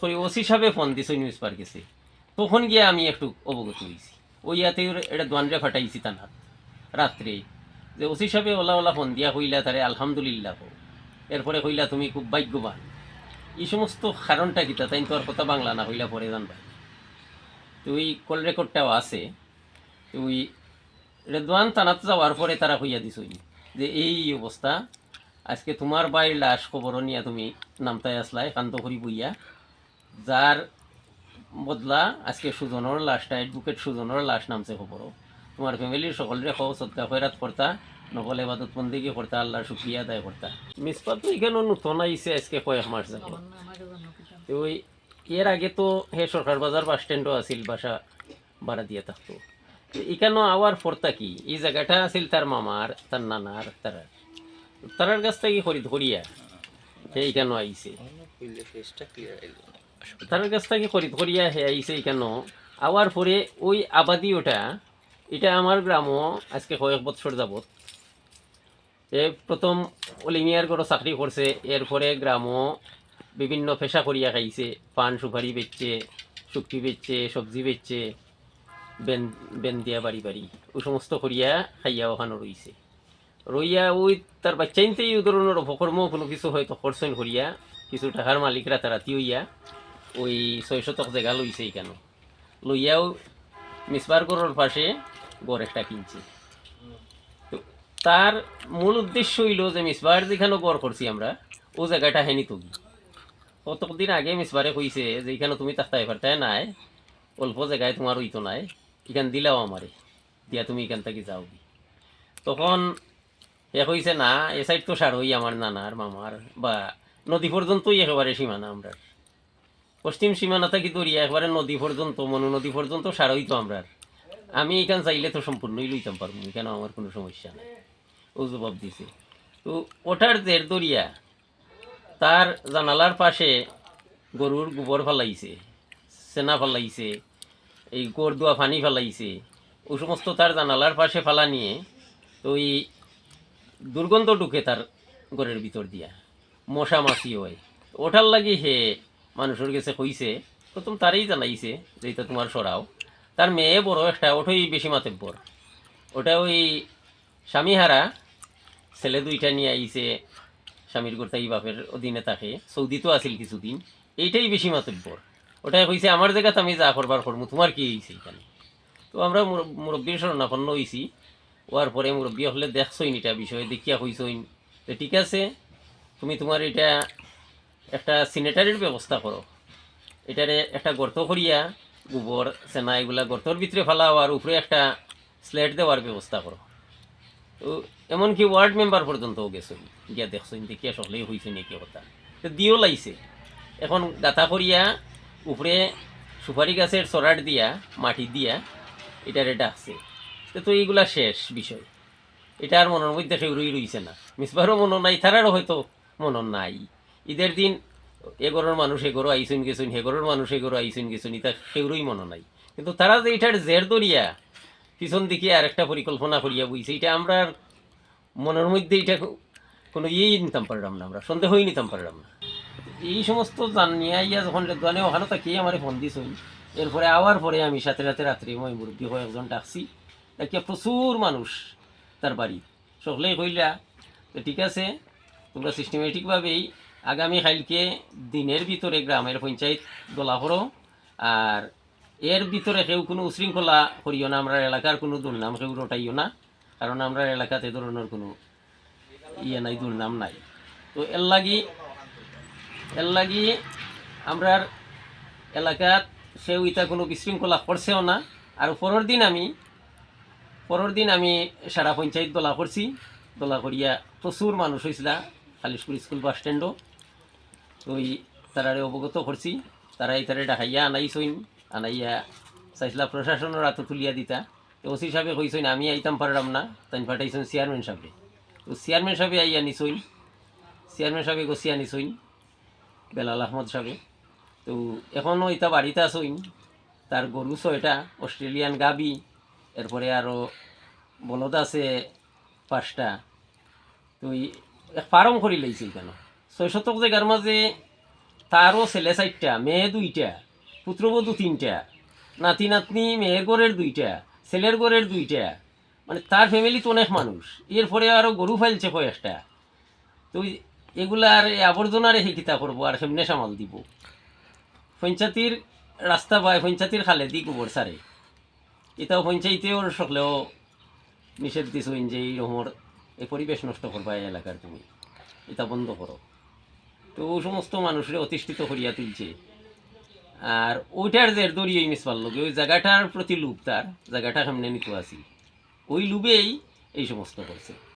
করে ওসি সাহেবে ফোন দিছে নিউজ পার গেছে তখন গিয়ে আমি একটু অবগত হয়েছি ওই ইয়াতে এটা দোয়ানরে ফাটাইছি তার হাত। রাত্রে। যে ওসি সাহেবে ওলা ওলা ফোন দিয়া কইলা তারে, আলহামদুলিল্লাহ। এরপরে কইলা তুমি খুব ভাগ্যবান। এই সমস্ত কারণটা কিতা তাই তোর কথা বাংলা না হইলা পরে জানবা তো ওই কল রেকর্ডটাও আছে। তো ওই রেদওয়ান তানাত যাওয়ার পরে তারা হইয়া দিছ যে, এই অবস্থা। আজকে তোমার বাইর লাশ খবর নিয়ে তুমি নামতায় আসলাই কান্ত করি বইয়া। যার বদলা আজকে সুজনের লাশটা এডভোকেট সুজনের লাশ নামছে খবর তোমার ফ্যামিলির সকলরে খাও সৎকা খয়রাত করতা নকল এবাদত বন্দিগি করতা আল্লাহর শুক্রিয়া আদায় করতা মিসপা তো এখানে নতুন আইসে আজকে কয়েক মাস যাবে তো ওই এর আগে তো হে সরকার বাজার বাস স্ট্যান্ডও আছিল বাসা ভাড়া দিয়ে থাকতো তো এখানেও আওয়ার পরতা কি? এই জায়গাটা আছিল তার মামার তার নানার তার তারার কাছ থেকে খরিদ করিয়া হে এখানেও আইছে তার কাছ থেকে খরিদ করিয়া হে আইছে এখানেও আওয়ার পরে ওই আবাদি ওটা, এটা আমার গ্রামও আজকে কয়েক বছর যাবত এ প্রথম অলিমিয়ার গড় চাকরি করছে, এরপরে গ্রামও বিভিন্ন পেশা করিয়া খাইছে। পান, সুপারি বেচছে শুক্তি বেচছে, সবজি বেচছে, বেন বেন দিয়া বাড়ি বাড়ি। ওই সমস্ত করিয়া খাইয়া ওখানে রইছে। রইয়া ওই তার বাচ্চাইনতে এই ধরনের অপকর্ম কোনো কিছু হয়তো খরচন করিয়া, কিছু টাকার মালিকরা তারাতি হইয়া ওই ছয় শতক জায়গা লইছে এখানে। লইয়াও মিসবার গড়ের পাশে গড় একটা কিনছে। তার মূল উদ্দেশ্য হইল যে মিসবার যেখানে গড় করছি আমরা, ও জায়গাটা হেনি তুলি। কতদিন আগে মিসবারে কইছে যে এখানে তুমি তাস্তায় পারতায় নাই, অল্প জায়গায় তোমার ওইতো নাই, এখান দিলাও আমারে, দিয়া তুমি এখান থেকে যাও তখন এ কইছে, না, এ সাইড তো সার হই আমার নানার, মামার, বা নদী পর্যন্তই একেবারে সীমানা আমরা। পশ্চিম সীমানা থেকে দরিয়া একবারে নদী পর্যন্ত, মনু নদী পর্যন্ত সার হইতো আমরা। আমি এখান চাইলে তো সম্পূর্ণই লইতাম পারব এখানে আমার কোনো সমস্যা নেই। ও জবাব দিছে। তো ওটার জের দরিয়া তার জানালার পাশে গরুর গোবর ফালাইছে, সেনা ফেলাইছে, এই গরদুয়া পানি ফালাইছে। ও সমস্ত তার জানালার পাশে ফালা নিয়ে তো ওই দুর্গন্ধ ঢুকে তার ঘরের ভিতর দিয়া। মশা মাছি হয়। ওটার লাগি হে মানুষের কাছে কইছে, প্রথম তারই জানাইছে যে এটা তোমার সরাও। তার মেয়ে বড় একটা ওটাই বেশি মাতেব্বর। ওটা ওই স্বামীহারা ছেলে দুইটা নিয়ে আইছে, স্বামীর গোটাই বাপের অধীনে থাকে। তো আছিল কিছুদিন, এইটাই বেশি মাতব্বর। ওটাই কইছে, আমার জায়গাতে আমি যা করবার করব তোমার কি হয়েছে এখানে? তো আমরা মুর- মুরব্বীর শরণাপন্ন হয়েছি ওয়ার পরে মুরব্বী হলে দেখছইন এটা বিষয়ে, দেখিয়া কইছইন তো ঠিক আছে, তুমি তোমার এটা একটা সিনেটারির ব্যবস্থা করো। এটারে একটা গর্ত করিয়া গোবর, সেনা এগুলা গর্তর ভিতরে ফেলাও আর উপরে একটা স্লেট দেওয়ার ব্যবস্থা করো। তো এমনকি ওয়ার্ড মেম্বার পর্যন্তও গেছে, গিয়া দেখছেন দেখিয়া সকলেই হয়েছে নাকি কথা। তো দিও লাইছে। এখন গাথা করিয়া উপরে সুপারি গাছের চড়াট দিয়া, মাটি দিয়া এটারে ডাকছে। তো এইগুলা শেষ বিষয়। এটা আর মনের মধ্যে সেগুলোই রইছে না। মিসবারও মনে নাই তারারও হয়তো মনে নাই। ঈদের দিন এগোরের মানুষ এগোরো আইসুন গেছুন হেগোরের মানুষ এগোরো আইসুন গেছুন ইতা সেগুলোই মনে নাই। কিন্তু তারা যে এটার জের দরিয়া পিছন দিকে আরেকটা পরিকল্পনা করিয়া বুঝছে এটা আমরা আর মনের মধ্যে এটা কোনো ইয়েই নিতাম পারলাম না, আমরা সন্দেহই নিতাম পারলাম না। এই সমস্ত জানিয়া ইয়া যখন দোকানে ওখানে তাকে আমার ফোন দিছ এরপরে আওয়ার পরে আমি সাথে সাথে রাত্রে মই মুরব্বী হয়ে একজন ডাকছি, ডাকিয়া প্রচুর মানুষ তার বাড়ি। সকলেই কইলা তো ঠিক আছে, তোমরা সিস্টেমেটিকভাবেই আগামী কালকে দিনের ভিতরে গ্রামের পঞ্চায়েত দোলা করো আর এর ভিতরে কেউ কোনো উশৃঙ্খলা করিও না, আমরা এলাকার কোনো দুর্নাম কেউ রটাইও না, কারণ আমরা এলাকাতে ধরনের কোনো ইয়ে নাই, দুর্নাম নাই। তো এর লাগি এর লাগি আমরার এলাকাত সেও ইটা কোনো বিশৃঙ্খলা করছেও না, আর পরের দিন আমি, পরের দিন আমি সারা পঞ্চায়েত দোলা করছি, দোলা করিয়া প্রচুর মানুষ হয়েছিল খালিশপুর স্কুল বাস স্ট্যান্ডও। ওই তারারে অবগত করছি তারা এই তারে ডাকাইয়া আনাইছইন আনাইয়া চাইছিলা প্রশাসনের হাতে তুলিয়া দিতা তো ওসি সাহেবে কইছইন আমি আইতাম পারলাম না তাই পাঠাইছেন চেয়ারম্যান সাহেবে তো চেয়ারম্যান সাহেবে আইয়া নিছইন চেয়ারম্যান সাহেবে গছিয়া নিছইন বেলাল আহমদ সাহেবে তো এখনও ইতা বাড়িতে আসইন তার গরু ছয়টা অস্ট্রেলিয়ান গাবি এরপরে আরও বলদ আছে পাঁচটা তো ফার্ম করি লাইছে কেন ছয় শতক জায়গার মাঝে তারও ছেলে চারটা মেয়ে দুইটা পুত্রবধূ তিনটা, নাতি নাতনি মেয়ের ঘরের দুইটা ছেলের ঘরের দুইটা। মানে তার ফ্যামিলি তো অনেক মানুষ এরপরে আরও গরু ফাইলছে কয়েকটা। তো এগুলার এই আবর্জনারে কিতা করব আর সেমনে সামাল দিব। পঞ্চায়েতির রাস্তা পায় পঞ্চায়েতির খালে দি গোবর সারে এটাও পঞ্চায়েতেও সকলেও নিষেধ দিছইন যে এই রকমের এই পরিবেশ নষ্ট করবা এই এলাকার তুমি। এটা বন্ধ করো তো ও সমস্ত মানুষের অতিষ্ঠিত করিয়া তুলছে। আর ওইটার যে দড়িয়ে মিস পারল ওই জায়গাটার প্রতি লুপ তার, জায়গাটা সামনে নিতে আসি। ওই লুবেই এই সমস্ত করছে।